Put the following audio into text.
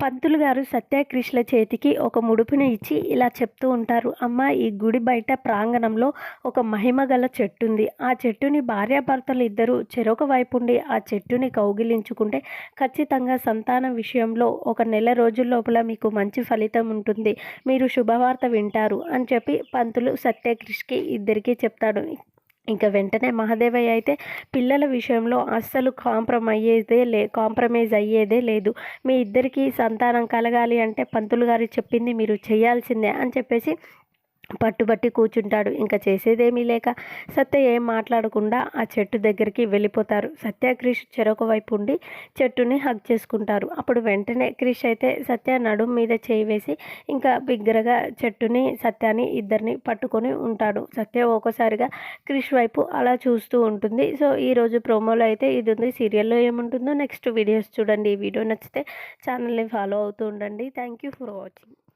పంతులు గారు సత్యకృష్ణ చేతికి ఒక ముడుపుని ఇచ్చి ఇలా చెప్తూ ఉంటారు అమ్మ ఈ గుడి బయట ప్రాంగణంలో ఒక మహిమ గల చెట్టుంది. ఆ చెట్టుని భార్యాభర్తలు ఇద్దరు చెరొక వైపుండి ఆ చెట్టుని కౌగిలించుకుంటే ఖచ్చితంగా సంతానం విషయంలో ఒక నెల రోజుల లోపల మీకు మంచి ఫలితం ఉంటుంది. మీరు శుభవార్త వింటారు అని చెప్పి పంతులు సత్యకృష్ణకి ఇద్దరికీ చెప్తాడు. ఇంకా వెంటనే మహాదేవయ్య అయితే పిల్లల విషయంలో అస్సలు కాంప్రమ్ అయ్యేదే లే కాంప్రమైజ్ అయ్యేదే లేదు. మీ ఇద్దరికీ సంతానం కలగాలి అంటే పంతులు గారు చెప్పింది మీరు చేయాల్సిందే అని చెప్పేసి పట్టుబట్టి కూర్చుంటాడు. ఇంకా చేసేదేమీ లేక సత్య ఏం మాట్లాడకుండా ఆ చెట్టు దగ్గరికి వెళ్ళిపోతారు. సత్య క్రిష్ చెరొక వైపు ఉండి చెట్టుని హగ్ చేసుకుంటారు. అప్పుడు వెంటనే క్రిష్ అయితే సత్య నడుం మీద చేయి వేసి ఇంకా బిగ్గరగా చెట్టుని సత్యాని ఇద్దరిని పట్టుకొని ఉంటాడు. సత్య ఒక్కోసారిగా క్రిష్ వైపు అలా చూస్తూ ఉంటుంది. సో ఈరోజు ప్రోమోలో అయితే ఇది ఉంది. సీరియల్లో ఏముంటుందో నెక్స్ట్ వీడియోస్ చూడండి. ఈ వీడియో నచ్చితే ఛానల్ని ఫాలో అవుతూ ఉండండి. Thank you for watching.